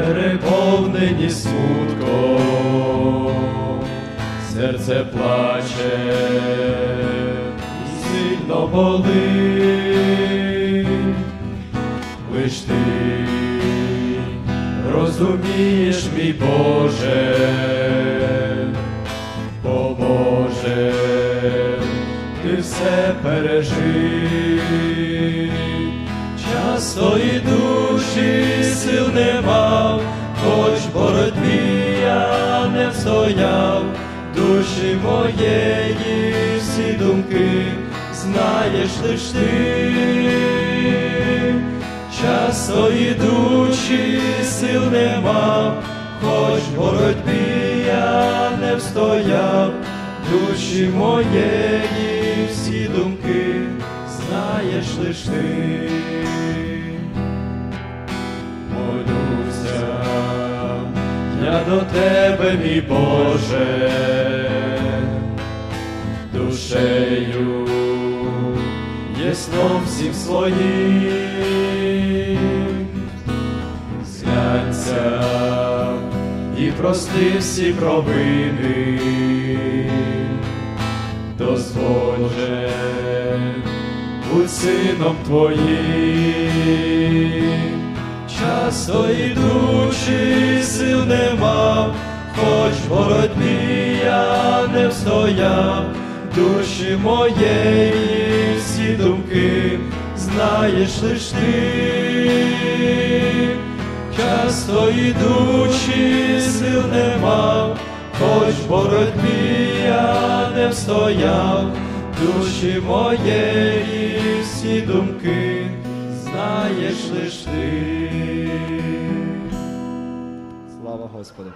переповнені смутком, серце плаче, і сильно болить, лиш ти розумієш, мій Боже, поможе, ти все пережив, часто і встояв, душі моєї всі думки знаєш лиш ти. Часто ідучи, сил не мав, хоч в боротьбі я не встояв, душі моєї до тебе, мій Боже, душею, єсном всім своїм, зглянься і прости всі провини, дозволь же будь сином твоїм, часто ідучи, сил не мав, хоч в боротьбі я не встояв, душі моєї всі думки знаєш лиш ти, часто ідучи, сил не мав, хоч в боротьбі я не встояв, душі моєї всі думки знаєш лиш ти. hospital.